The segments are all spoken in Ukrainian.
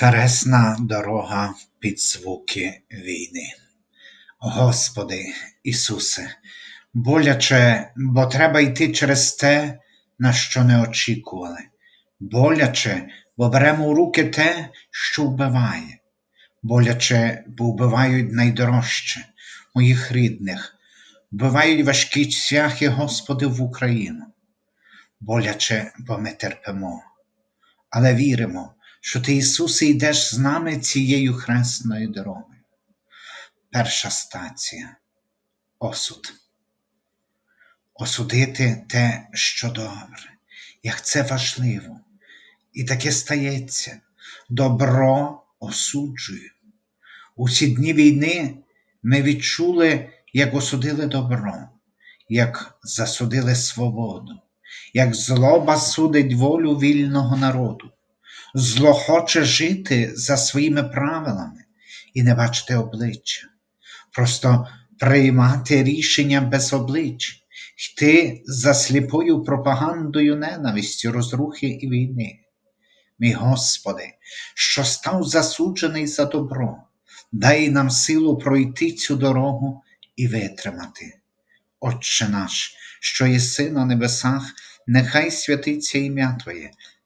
Хресна дорога під звуки війни. Господи Ісусе, боляче, бо треба йти через те, на що не очікували. Боляче, бо беремо у руки те, що вбиває. Боляче, бо вбивають найдорожче моїх рідних, вбивають важкі цвяхи, Господи, в Україну. Боляче, бо ми терпимо, але віримо що ти, Ісусе, йдеш з нами цією хресною дорогою. Перша стація осуд. Осудити те, що добре, як це важливо. І таке стається. Добро осуджує. У ці дні війни ми відчули, як осудили добро, як засудили свободу, як злоба судить волю вільного народу. Зло хоче жити за своїми правилами і не бачити обличчя, просто приймати рішення без облич, йти за сліпою пропагандою ненависті, розрухи і війни. Мій Господи, що став засуджений за добро, дай нам силу пройти цю дорогу і витримати. Отче наш, що єси на небесах, нехай святиться ім'я Твоє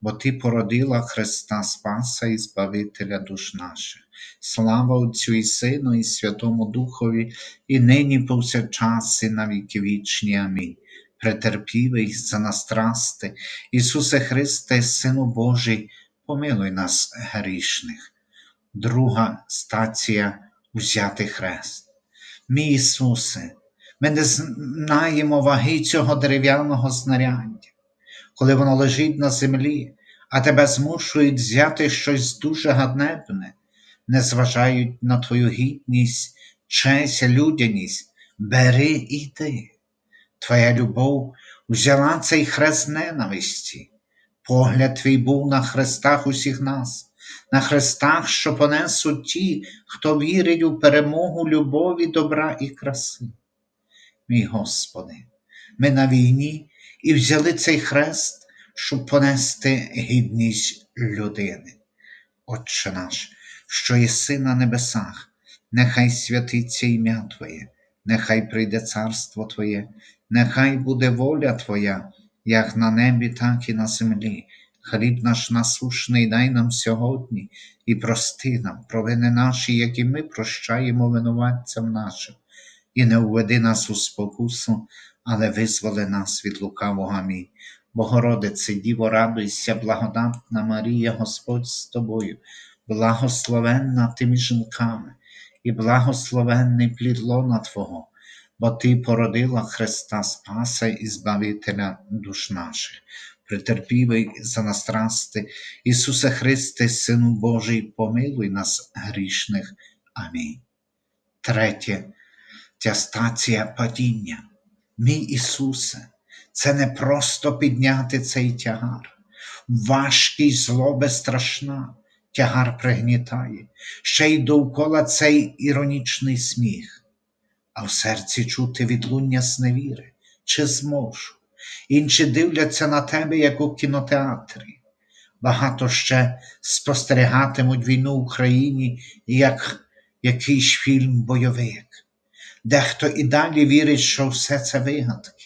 бо Ти породила Христа Спаса і Збавителя душ наших. Слава Отцю і Сину, і Святому Духові, і нині повсякчас, і на віки вічні. Амінь. Претерпівий за нас трасти, Ісусе Христе, Сину Божий, помилуй нас грішних. Друга стація узяти хрест. Мій Ісусе, ми не знаємо ваги цього дерев'яного знаряддя коли воно лежить на землі, а тебе змушують взяти щось дуже ганебне, не зважають на твою гідність, честь, людяність, бери і йди. Твоя любов взяла цей хрест ненависті. Погляд твій був на хрестах усіх нас, на хрестах, що понесуть ті, хто вірить у перемогу любові, добра і краси. Мій Господи, ми на війні і взяли цей хрест, щоб понести гідність людини. Отче наш, що єси на небесах, нехай святиться ім'я Твоє, нехай прийде царство Твоє, нехай буде воля Твоя, як на небі, так і на землі. Хліб наш насушний дай нам сьогодні і прости нам провини наші, які ми прощаємо винуватцям нашим, і не уведи нас у спокусу, але визволи нас від лукавого. Амінь. Богородице, Діво, радуйся, благодатна Марія, Господь з тобою, благословенна тими жінками, і благословенний плід лона Твого, бо Ти породила Христа Спаса і Збавителя душ наших. Претерпівий за нас трасти, Ісусе Христе, Сину Божий, помилуй нас грішних. Амінь. Третє, ця стація падіння. Мій Ісусе, це не просто підняти цей тягар. Важкий злоба страшна, тягар пригнітає, ще й довкола цей іронічний сміх, а в серці чути відлуння сневіри, чи зможу. Інші дивляться на тебе, як у кінотеатрі. Багато ще спостерігатимуть війну в Україні, як якийсь фільм бойовик. Дехто і далі вірить, що все це вигадки.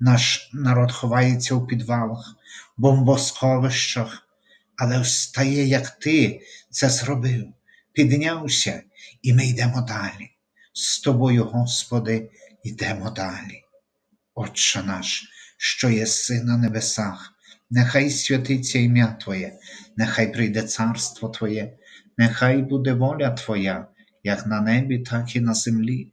Наш народ ховається у підвалах, бомбосховищах, але встає, як ти це зробив, піднявся, і ми йдемо далі. З тобою, Господи, йдемо далі. Отче наш, що єси на небесах, нехай святиться ім'я Твоє, нехай прийде царство Твоє, нехай буде воля Твоя, як на небі, так і на землі.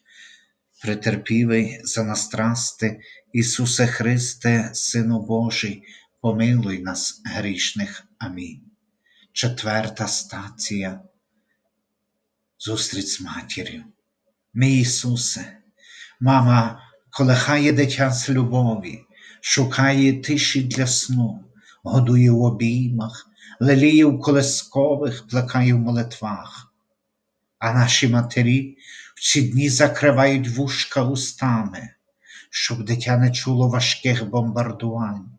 Претерпівий за нас страсти, Ісусе Христе, Сину Божий, помилуй нас грішних. Амінь. Четверта стація. Зустріч з матір'ю. Мій Ісусе, мама колихає дитя з любові, шукає тиші для сну, годує в обіймах, леліє в колискових, плекає в молитвах. А наші матері ці дні закривають вушка устами, щоб дитя не чуло важких бомбардувань.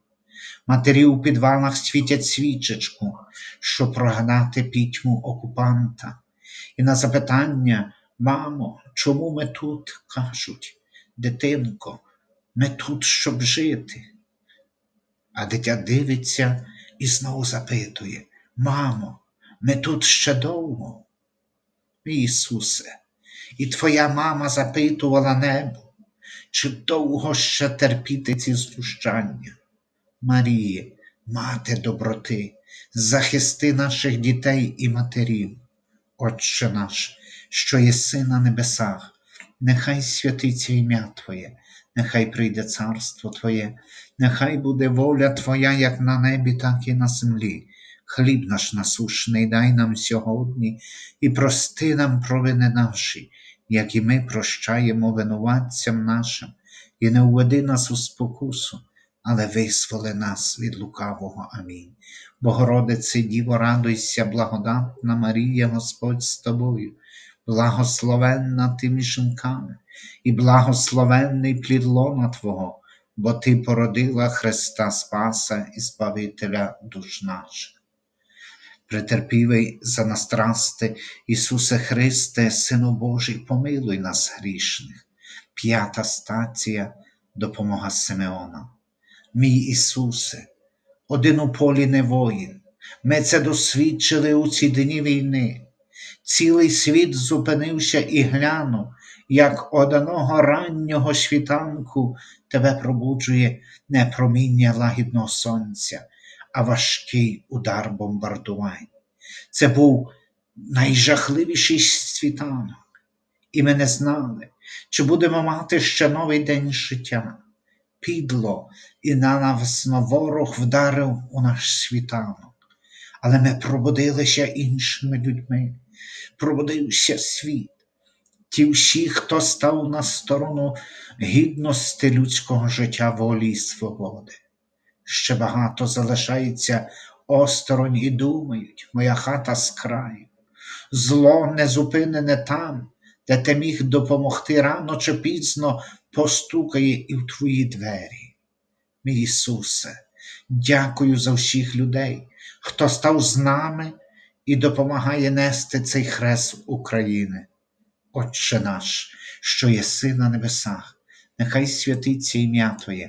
Матері у підвалах світять свічечку, щоб прогнати пітьму окупанта. І на запитання, мамо, чому ми тут? кажуть, дитинко, ми тут, щоб жити. А дитя дивиться і знову запитує: Мамо, ми тут ще довго. Ісусе, і твоя мама запитувала небо, чи довго ще терпіти ці знущання. Маріє, мати доброти, захисти наших дітей і матерів. Отче наш, що єси на небесах, нехай святиться ім'я Твоє, нехай прийде царство Твоє, нехай буде воля Твоя, як на небі, так і на землі. Хліб наш насушний дай нам сьогодні і прости нам провини наші, як і ми прощаємо винуватцям нашим, і не введи нас у спокусу, але визволи нас від лукавого. Амінь. Богородице, Діво, радуйся, благодатна Марія, Господь з тобою, благословенна ти між жінками, і благословенний плід лона Твого, бо Ти породила Христа Спаса і Збавителя душ наших. Претерпівий за нас страсти, Ісусе Христе, Сину Божий, помилуй нас грішних. П'ята стація допомога Симеона. Мій Ісусе, один у полі не воїн. Ми це досвідчили у ці дні війни. Цілий світ зупинився і глянув, як одного раннього світанку тебе пробуджує не проміння лагідного сонця, а важкий удар бомбардувань. Це був найжахливіший світанок, і ми не знали, чи будемо мати ще новий день життя. Підло і нанавсно ворог вдарив у наш світанок, але ми пробудилися іншими людьми, пробудився світ. Ті всі, хто став на сторону гідності людського життя, волі і свободи. Ще багато залишається осторонь і думають, моя хата з краю. Зло не зупинене там, де ти міг допомогти рано чи пізно постукає і в твої двері. Мій Ісусе, дякую за всіх людей, хто став з нами і допомагає нести цей хрест України. Отче наш, що єси на небесах, нехай святиться ім'я Твоє,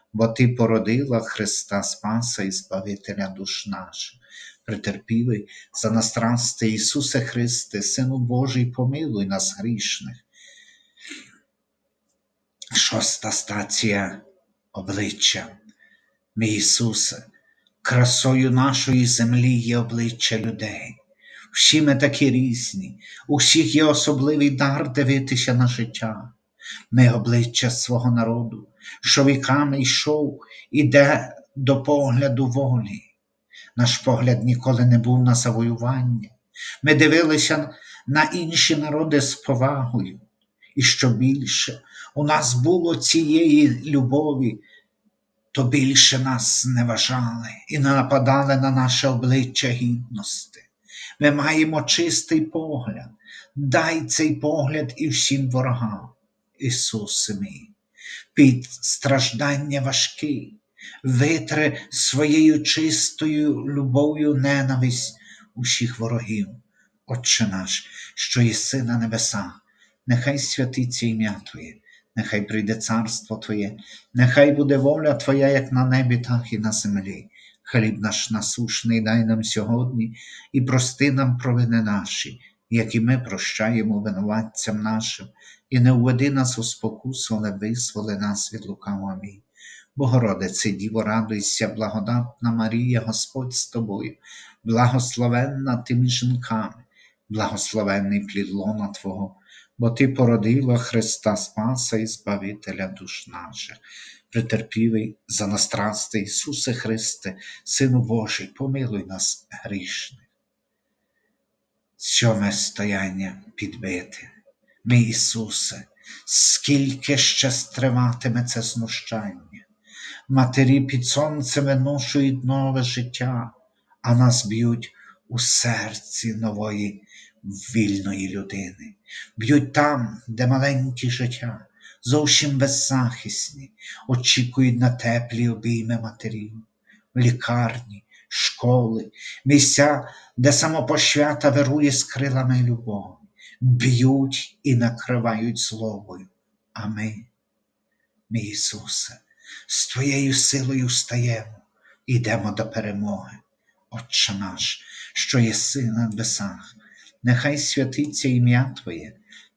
бо Ти породила Христа Спаса і Збавителя душ наших. Претерпівий за нас страсти, Ісусе Христе, Сину Божий, помилуй нас грішних. Шоста стація обличчя. Мій Ісусе, красою нашої землі є обличчя людей. Всі ми такі різні, у всіх є особливий дар дивитися на життя. Ми обличчя свого народу, що віками йшов, іде до погляду волі. Наш погляд ніколи не був на завоювання. Ми дивилися на інші народи з повагою. І що більше у нас було цієї любові, то більше нас не вважали і не нападали на наше обличчя гідності. Ми маємо чистий погляд, дай цей погляд і всім ворогам, Ісусе мій, під страждання важкі, витри своєю чистою любов'ю ненависть усіх ворогів. Отче наш, що єси на небесах, нехай святиться ім'я Твоє, нехай прийде царство Твоє, нехай буде воля Твоя, як на небі, так і на землі. Хліб наш насушний дай нам сьогодні і прости нам провини наші, як і ми прощаємо винуватцям нашим, і не введи нас у спокусу, але визволи нас від лукавого. Амінь. Богородице, Діво, радуйся, благодатна Марія, Господь з тобою, благословенна ти між жінками, благословенний плід лона Твого, бо Ти породила Христа Спаса і Збавителя душ наших. Претерпівий за нас страсти, Ісусе Христе, Сину Божий, помилуй нас грішних. Сьоме стояння підбите. Мій Ісусе, скільки ще стриватиме це знущання. Матері під сонцем виношують нове життя, а нас б'ють у серці нової вільної людини, б'ють там, де маленькі життя, зовсім беззахисні, очікують на теплі обійми матерів, в лікарні, школи, місця, де самопошвята вирує з крилами любові, б'ють і накривають злобою. А ми, мій Ісусе, з Твоєю силою встаємо і йдемо до перемоги. Отче наш, що єси на небесах, нехай святиться ім'я Твоє,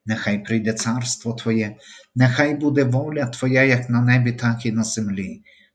нехай прийде царство Твоє, нехай буде воля Твоя, як на небі, так і на землі.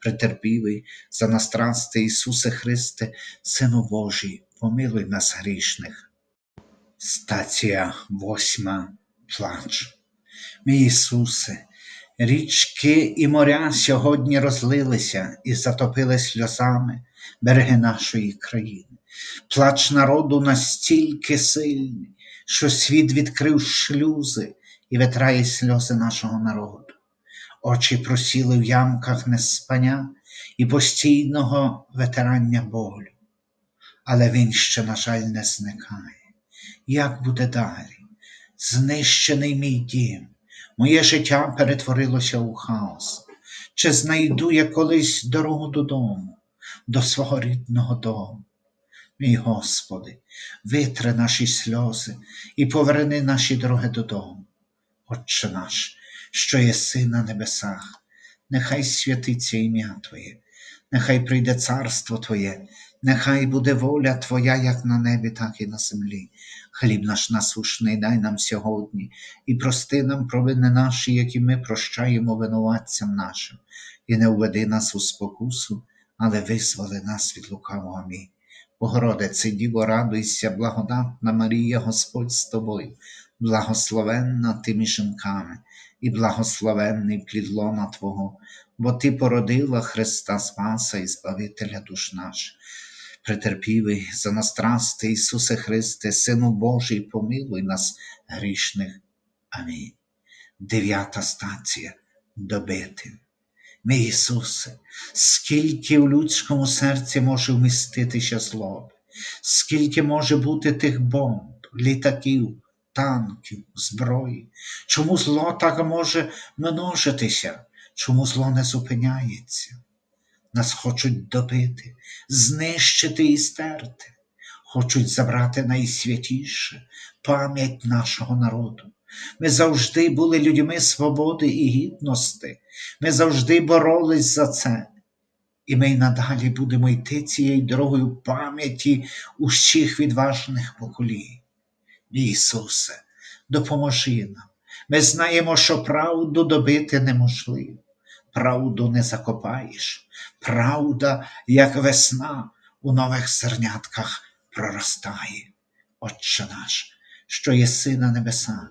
претерпівий за нас Ісусе Христе, Сину Божий, помилуй нас грішних. Стація восьма плач. Мій Ісусе, річки і моря сьогодні розлилися і затопили сльозами береги нашої країни. Плач народу настільки сильний, що світ відкрив шлюзи і витрає сльози нашого народу. Очі просіли в ямках неспання і постійного ветерання болю. Але він ще, на жаль, не зникає. Як буде далі? Знищений мій дім, моє життя перетворилося у хаос. Чи знайду я колись дорогу додому, до свого рідного дому? Мій Господи, витри наші сльози і поверни наші дороги додому. Отче наш, що єси на небесах, нехай святиться ім'я Твоє, нехай прийде царство Твоє, нехай буде воля Твоя, як на небі, так і на землі. Хліб наш насушний дай нам сьогодні, і прости нам провини наші, які ми прощаємо винуватцям нашим, і не введи нас у спокусу, але визволи нас від лукавого. Амінь. Богородице, Діво, радуйся, благодатна Марія, Господь з тобою, благословенна ти між жінками, і благословенний плід лона Твого, бо Ти породила Христа Спаса і Збавителя душ наших. Претерпівий за нас страсти, Ісусе Христе, Сину Божий, помилуй нас грішних. Амінь. Дев'ята стація добити. Мій Ісусе, скільки в людському серці може вміститися злоби, скільки може бути тих бомб, літаків, танків, зброї, чому зло так може множитися, чому зло не зупиняється? Нас хочуть добити, знищити і стерти, хочуть забрати найсвятіше пам'ять нашого народу. Ми завжди були людьми свободи і гідності, ми завжди боролись за це. І ми й надалі будемо йти цією дорогою пам'яті усіх відважних поколінь. Ісусе, допоможи нам. Ми знаємо, що правду добити неможливо, правду не закопаєш, правда, як весна у нових зернятках проростає. Отче наш, що єси на небесах,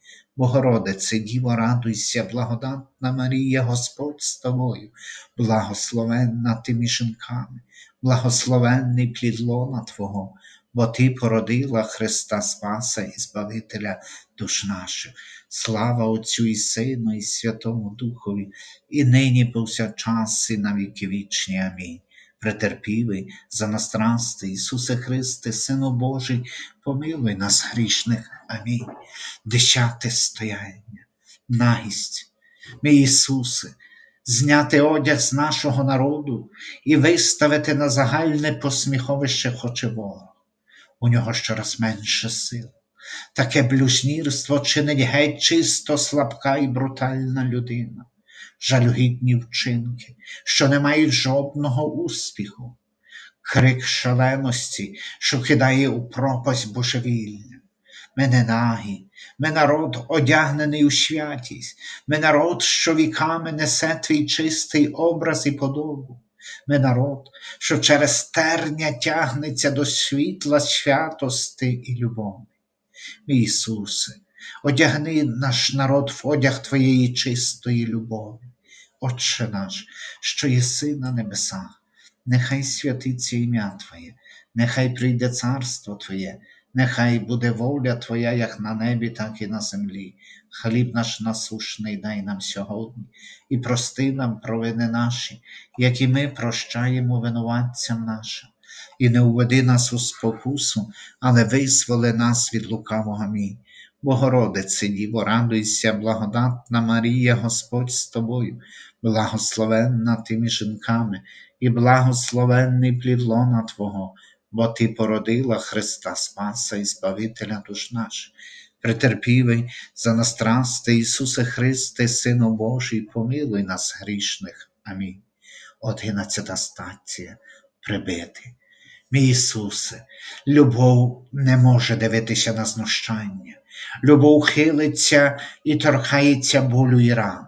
Богородице, Діво, радуйся, благодатна Марія, Господь з тобою, благословенна ти між жінками, благословенний плід лона Твого, бо Ти породила Христа Спаса і Збавителя душ наших. Слава Отцю і Сину, і Святому Духові, і нині повсякчас, і на віки вічні. Амінь. Претерпівий за настрасти, Ісусе Христе, Сину Божий, помилуй нас грішних. Амінь. Десяте стояння, нагість. Мій Ісусе, зняти одяг з нашого народу і виставити на загальне посміховище хоче ворог. У нього щораз менше сил. Таке блюзнірство чинить геть чисто слабка і брутальна людина, жалюгідні вчинки, що не мають жодного успіху, крик шаленості, що кидає у пропасть божевільня. Ми не нагі, ми народ, одягнений у святість, ми народ, що віками несе твій чистий образ і подобу. Ми народ, що через терня тягнеться до світла святости і любові. Мій Ісусе, одягни наш народ в одяг Твоєї чистої любові. Отче наш, що єси на небесах, нехай святиться ім'я Твоє, нехай прийде царство Твоє, нехай буде воля Твоя, як на небі, так і на землі. Хліб наш насушний дай нам сьогодні, і прости нам провини наші, як і ми прощаємо винуватцям нашим. І не уведи нас у спокусу, але визволи нас від лукавого Амінь. Богородице, Діво, радуйся, благодатна Марія, Господь з тобою, благословенна ти між жінками, і благословенний плід лона Твого, бо Ти породила Христа Спаса і Збавителя душ наших. Претерпівий за нас трасти, Ісусе Христе, Сину Божий, помилуй нас грішних. Амінь. Одинадцята стація прибити. Мій Ісусе, любов не може дивитися на знущання, любов хилиться і торкається болю і ран.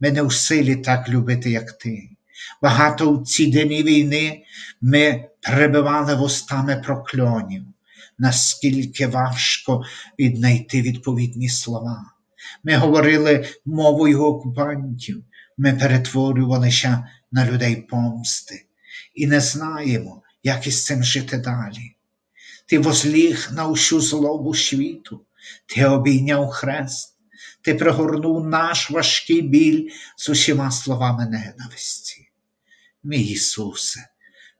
Ми не в силі так любити, як ти. Багато в ці дні війни ми перебивали вустами прокльонів, наскільки важко віднайти відповідні слова. Ми говорили мовою окупантів, ми перетворювалися на людей помсти і не знаємо, як із цим жити далі. Ти возліг на усю злобу світу, ти обійняв хрест, ти пригорнув наш важкий біль з усіма словами ненависті. Мій Ісусе,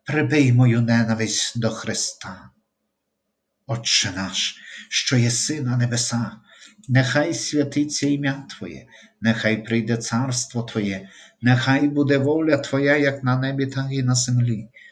прибий мою ненависть до Христа. Отче наш, що єси на небесах, нехай святиться ім'я Твоє, нехай прийде царство Твоє, нехай буде воля Твоя, як на небі, так і на землі.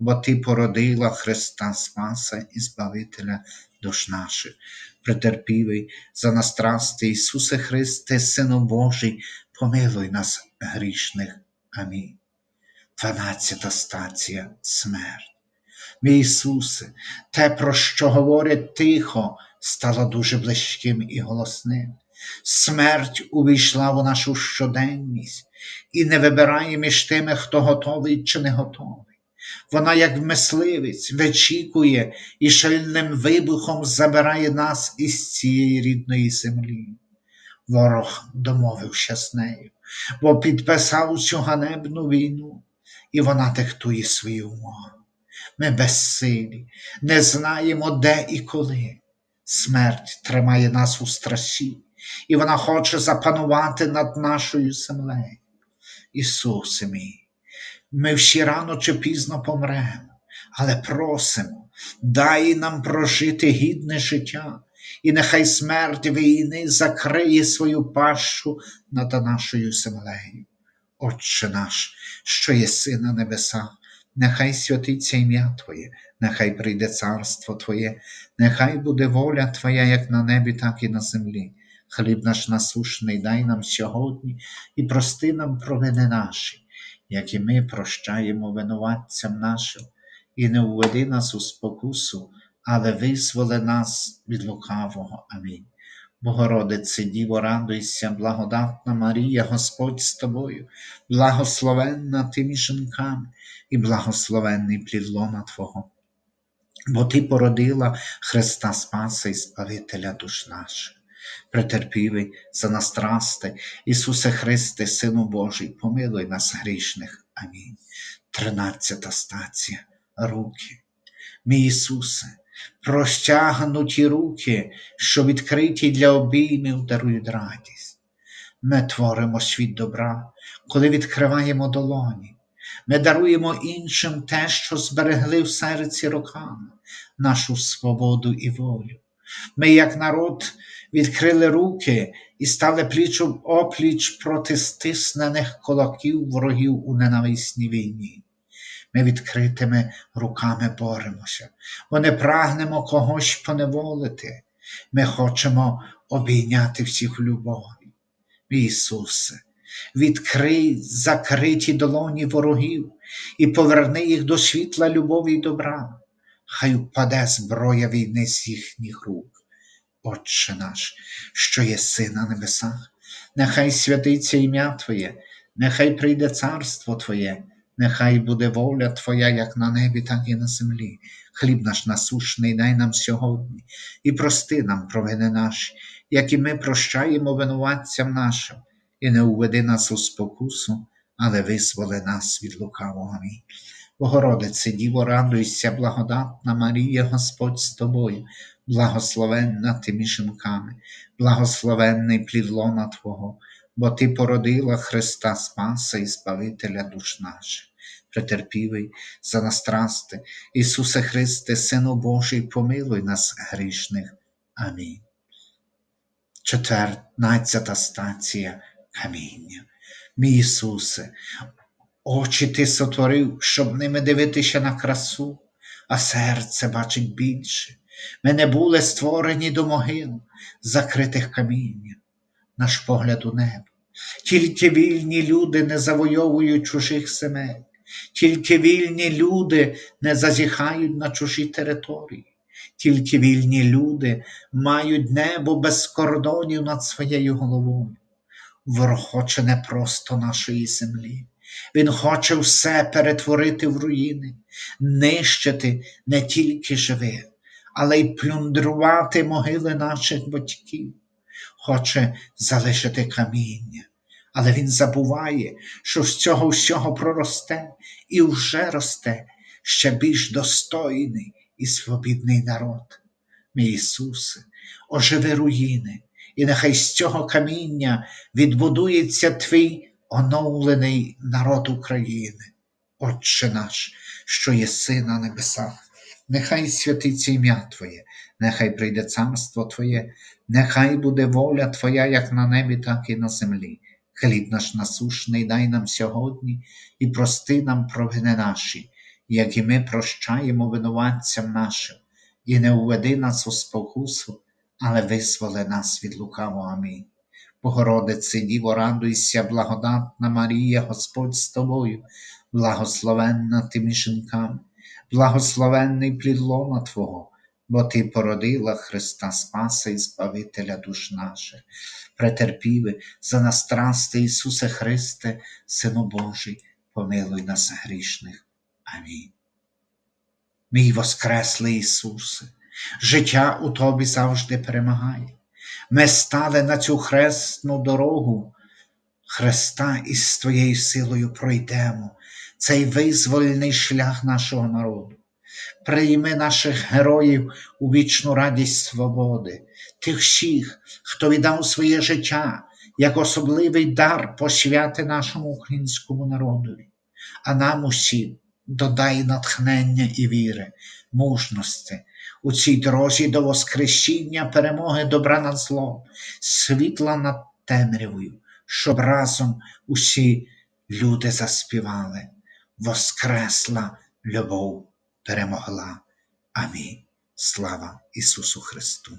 бо Ти породила Христа Спаса і Збавителя душ наших. Претерпівий за нас трасти, Ісусе Христе, Сину Божий, помилуй нас грішних. Амінь. Дванадцята стація смерть. Мій Ісусе, те, про що говорять тихо, стало дуже близьким і голосним. Смерть увійшла в нашу щоденність і не вибирає між тими, хто готовий чи не готовий. Вона, як мисливець, вичікує і шальним вибухом забирає нас із цієї рідної землі. Ворог домовився з нею, бо підписав цю ганебну війну, і вона диктує свої умови. Ми безсилі, не знаємо, де і коли. Смерть тримає нас у страсі, і вона хоче запанувати над нашою землею. Ісусе мій, ми всі рано чи пізно помремо, але просимо, дай нам прожити гідне життя і нехай смерть війни закриє свою пащу над нашою землею. Отче наш, що єси на небесах, нехай святиться ім'я Твоє, нехай прийде царство Твоє, нехай буде воля Твоя, як на небі, так і на землі. Хліб наш насушний дай нам сьогодні і прости нам провини наші, як і ми прощаємо винуватцям нашим, і не введи нас у спокусу, але визволи нас від лукавого. Амінь. Богородице, Діво, радуйся, благодатна Марія, Господь з тобою, благословенна ти між жінками, і благословенний плід лона Твого. Бо Ти породила Христа Спаса і Спавителя душ наших. Претерпівий за нас страсти, Ісусе Христе, Сину Божий, помилуй нас грішних. Амінь. Тринадцята стація. Руки. Мій Ісусе, простягнуті руки, що відкриті для обіймів, дарують радість. Ми творимо світ добра, коли відкриваємо долоні. Ми даруємо іншим те, що зберегли в серці роками, нашу свободу і волю. Ми, як народ, відкрили руки і стали пліч опліч проти стиснених кулаків ворогів у ненависній війні. Ми відкритими руками боремося, бо не прагнемо когось поневолити. Ми хочемо обійняти всіх в любові. Ісусе, відкрий закриті долоні ворогів і поверни їх до світла любові й добра. Хай впаде зброя війни з їхніх рук. Отче наш, що єси на небесах, нехай святиться ім'я Твоє, нехай прийде царство Твоє, нехай буде воля Твоя, як на небі, так і на землі. Хліб наш насушний дай нам сьогодні, і прости нам провини наші, як і ми прощаємо винуватцям нашим, і не уведи нас у спокусу, але визволи нас від лукавого. Амінь. Богородице, Діво, радуйся, благодатна Марія, Господь з тобою, благословенна ти між жінками, благословенний плід лона Твого, бо Ти породила Христа Спаса і Збавителя душ наших. Претерпівий за нас страсти, Ісусе Христе, Сину Божий, помилуй нас грішних. Амінь. Чотирнадцята стація каміння. Мій Ісусе, очі Ти сотворив, щоб ними дивитися на красу, а серце бачить більше. Ми не були створені до могил, закритих каміння, наш погляд у небо. Тільки вільні люди не завойовують чужих земель, тільки вільні люди не зазіхають на чужі території, тільки вільні люди мають небо без кордонів над своєю головою. Ворог хоче не просто нашої землі. Він хоче все перетворити в руїни, нищити не тільки живих, але й плюндрувати могили наших батьків. Хоче залишити каміння, але він забуває, що з цього всього проросте і вже росте ще більш достойний і свобідний народ. Мій Ісусе, оживи руїни, і нехай з цього каміння відбудується твій оновлений народ України. Отче наш, що єси на небесах, нехай святиться ім'я Твоє, нехай прийде царство Твоє, нехай буде воля Твоя, як на небі, так і на землі. Хліб наш насушний дай нам сьогодні і прости нам провини наші, як і ми прощаємо винуватцям нашим, і не уведи нас у спокусу, але визволи нас від лукавого. Амінь. Богородице, Діво, радуйся, благодатна Марія, Господь з тобою, благословенна ти між жінками, благословенний плідлона Твого, бо Ти породила Христа Спаса і Збавителя душ наших, претерпіви за нас страсти, Ісусе Христе, Сину Божий, помилуй нас грішних. Амінь. Мій Воскреслий Ісусе, життя у Тобі завжди перемагає. Ми стали на цю хресну дорогу. Христа і з Твоєю силою пройдемо. Цей визвольний шлях нашого народу. Прийми наших героїв у вічну радість свободи, тих всіх, хто віддав своє життя як особливий дар посвяти нашому українському народові, а нам усім додай натхнення і віри, мужності у цій дорозі до Воскресіння перемоги добра над злом, світла над темрявою, щоб разом усі люди заспівали. Воскресла любов перемогла. Амінь. Слава Ісусу Христу.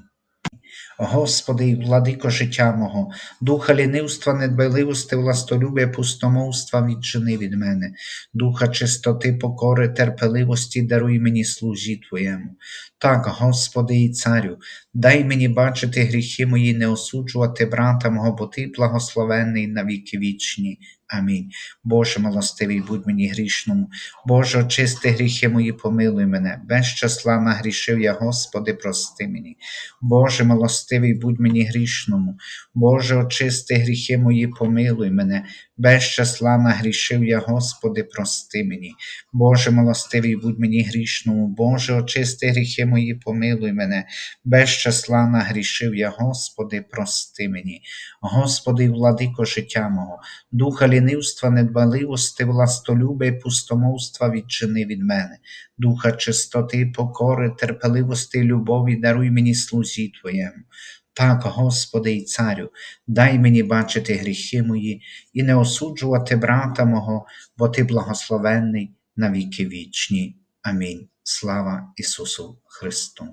Господи владико життя мого, духа лінивства, недбайливости, властолюбя, пустомовства віджени від мене, духа чистоти, покори, терпеливості даруй мені служі Твоєму. Так, Господи і Царю, дай мені бачити гріхи мої, не осуджувати брата мого, бо Ти благословенний на віки вічні. Амінь. Боже милостивий, будь мені грішному. Боже, очисти гріхи мої, помилуй мене. Без числа нагрішив я, Господи, прости мені. Боже милостивий, будь мені грішному. Боже, очисти гріхи мої, помилуй мене. Без числа нагрішив я, Господи, прости мені. Боже милостивий, будь мені грішному. Боже, очисти гріхи мої, помилуй мене. Без числа нагрішив я, Господи, прости мені. Господи, владико життя мого, духа лінивства, недбаливости, властолюбя і пустомовства відчини від мене, духа чистоти, покори, терпеливости і любові даруй мені слузі Твоєму. Так, Господи і Царю, дай мені бачити гріхи мої і не осуджувати брата мого, бо Ти благословенний на віки вічні. Амінь. Слава Ісусу Христу.